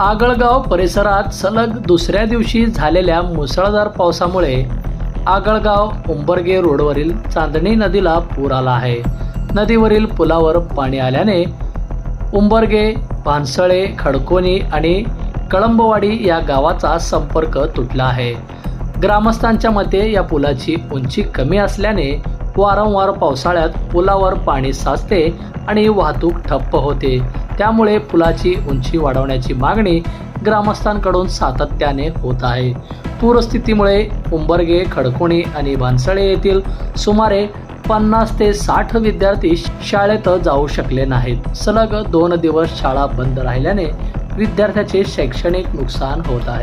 आगळगाव परिसरात सलग दुसऱ्या दिवशी झालेल्या मुसळधार पावसामुळे आगळगाव उंबरगे रोडवरील चांदणी नदीला पूर आला आहे. नदीवरील पुलावर पाणी आल्याने उंबरगे भानसळे खडकोनी आणि कळंबवाडी या गावाचा संपर्क तुटला आहे. ग्रामस्थांच्या मते या पुलाची उंची कमी असल्याने वारंवार पावसाळ्यात पुलावर पाणी साचते आणि वाहतूक ठप्प होते. त्यामुळे पुलाची उंची वाढवण्याची मागणी ग्रामस्थांकडून सातत्याने होत आहे. पूरस्थितीमुळे उंबरगे खडकोणी आणि भानसळे येथील सुमारे पन्नास ते साठ विद्यार्थी शाळेत जाऊ शकले नाहीत. सलग दोन दिवस शाळा बंद राहिल्याने विद्यार्थ्याचे शैक्षणिक नुकसान होत आहे.